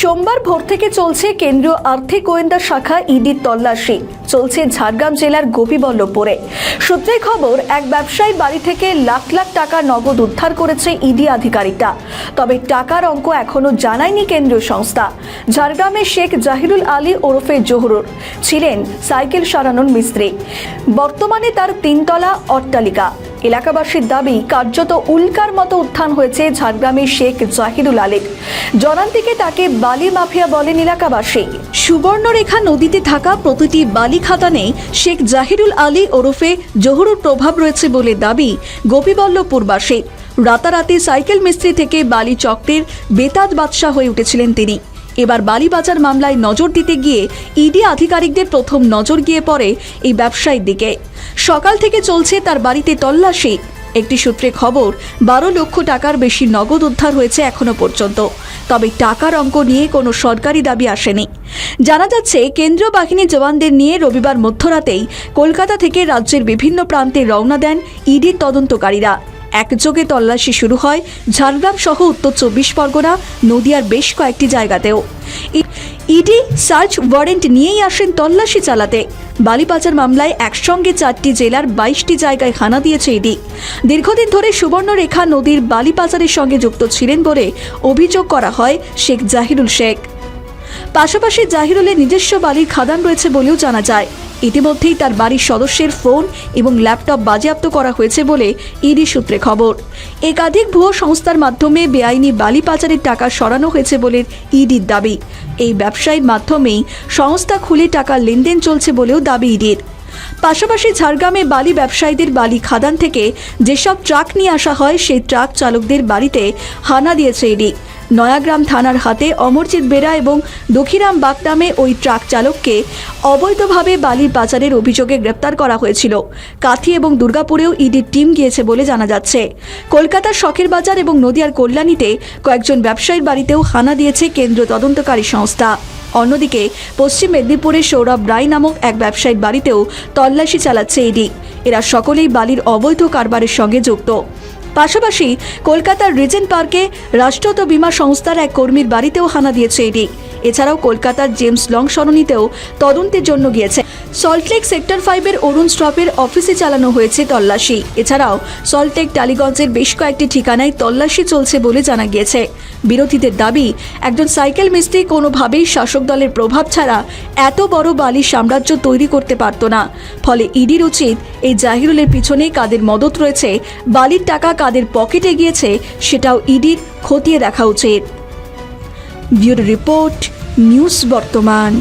সোমবার ভোর থেকে চলছে কেন্দ্রীয় আর্থিক গোয়েন্দা শাখা ইডির তল্লাশি। চলছে ঝাড়গ্রাম জেলার গোপীবল্লভপুরে। সূত্রে খবর, এক ব্যবসায়ী বাড়ি থেকে লাখ লাখ টাকা নগদ উদ্ধার করেছে ইডি আধিকারিকরা। তবে টাকার অঙ্ক এখনও জানায়নি কেন্দ্রীয় সংস্থা। ঝাড়গ্রামের শেখ জাহিরুল আলী ওরফে জহুরুর ছিলেন সাইকেল সারানোর মিস্ত্রি। বর্তমানে তার তিনতলা অট্টালিকা। এলাকাবাসীর দাবি, কার্যত উল্কার মতো উত্থান হয়েছে ঝাড়গ্রামের শেখ জাহিরুল আলীর জনান্তিকে তাকে বালি মাফিয়া বলেন এলাকাবাসী। সুবর্ণরেখা নদীতে থাকা প্রতিটি বালি খাদানে শেখ জাহিরুল আলী ওরফে জহুরুর প্রভাব রয়েছে বলে দাবি গোপীবল্লভপুরবাসী রাতারাতি সাইকেল মিস্ত্রি থেকে বালি চক্রের বেতাজ বাদশাহ হয়ে উঠেছিলেন তিনি। এবার বালি বাজার মামলায় নজর দিতে গিয়ে ইডি আধিকারিকদের প্রথম নজর গিয়ে পড়ে এই ব্যবসায়ীর দিকে। সকাল থেকে চলছে তার বাড়িতে তল্লাশি। একটি সূত্রে খবর, বারো লক্ষ টাকার বেশি নগদ উদ্ধার হয়েছে এখনও পর্যন্ত। তবে টাকার অঙ্ক নিয়ে কোনো সরকারি দাবি আসেনি। জানা যাচ্ছে, কেন্দ্রীয় বাহিনী জওয়ানদের নিয়ে রবিবার মধ্যরাতেই কলকাতা থেকে রাজ্যের বিভিন্ন প্রান্তে রওনা দেন ইডির তদন্তকারীরা। একযোগে তল্লাশি শুরু হয় ঝাড়গ্রাম সহ উত্তর চব্বিশ পরগনা, নদিয়ার বেশ কয়েকটি জায়গাতেও। ইডি সার্চ ওয়ারেন্ট নিয়েই আসেন তল্লাশি চালাতে। বালিপাচার মামলায় একসঙ্গে চারটি জেলার বাইশটি জায়গায় হানা দিয়েছে ইডি। দীর্ঘদিন ধরে সুবর্ণরেখা নদীর বালিপাচারের সঙ্গে যুক্ত ছিলেন বলে অভিযোগ করা হয় শেখ জাহিরুল শেখ। পাশাপাশি জাহিরুলের নিজস্ব বালির খাদান রয়েছে বলেও জানা যায়। ইতিমধ্যেই তার বাড়ির সদস্যের ফোন এবং ল্যাপটপ বাজেয়াপ্ত করা হয়েছে বলে ইডি সূত্রে খবর। একাধিক ভুয়ো সংস্থার মাধ্যমে বেআইনি বালি পাচারের টাকা সরানো হয়েছে বলে ইডির দাবি। এই ব্যবসায়ীর মাধ্যমেই সংস্থা খুলে টাকা লেনদেন চলছে বলেও দাবি ইডির। পাশাপাশি ঝাড়গ্রামে বালি ব্যবসায়ীদের বালি খাদান থেকে যেসব ট্রাক নিয়ে আসা হয়, সেই ট্রাক চালকদের বাড়িতে হানা দিয়েছে ইডি। নয়াগ্রাম থানার হাতে অমরজিৎ বেরা এবং দক্ষিরাম বাগ নামে ওই ট্রাক চালককে অবৈধভাবে বালির পাচারের অভিযোগে গ্রেপ্তার করা হয়েছিল। কাথি এবং দুর্গাপুরেও ইডির টিম গিয়েছে বলে জানা যাচ্ছে। কলকাতার শখের বাজার এবং নদিয়ার কল্যাণীতে কয়েকজন ব্যবসায়ীর বাড়িতেও হানা দিয়েছে কেন্দ্র তদন্তকারী সংস্থা। অন্যদিকে, পশ্চিম মেদিনীপুরের সৌরভ রায় নামক এক ব্যবসায়ীর বাড়িতেও তল্লাশি চালাচ্ছে ইডি। এরা সকলেই বালির অবৈধ কারবারের সঙ্গে যুক্ত। পাশাপাশি কলকাতার রিজেন্ট পার্কে রাষ্ট্রত বিমা সংস্থার এক কর্মীর বাড়িতেও হানা দিয়েছে ইডি। এছাড়াও কলকাতার জেমস লং সরণিতেও তদন্তের জন্য গিয়েছে। সল্টলেক সেক্টর ফাইভের অরুণ স্টপের অফিসে চালানো হয়েছে তল্লাশি। এছাড়াও সল্টলেক টালিগঞ্জের বেশ কয়েকটি ঠিকানায় তল্লাশি চলছে বলে জানা গিয়েছে। বিরোধীদের দাবি, একজন সাইকেল মিস্ত্রি কোনোভাবেই শাসক দলের প্রভাব ছাড়া এত বড় বালির সাম্রাজ্য তৈরি করতে পারত না। ফলে ইডির উচিত এই জাহিরুলের পিছনে কাদের মদত রয়েছে, বালির টাকা কাদের পকেটে গিয়েছে, সেটাও ইডির খতিয়ে দেখা উচিত। ব্যুরো রিপোর্ট, নিউজ বর্তমান।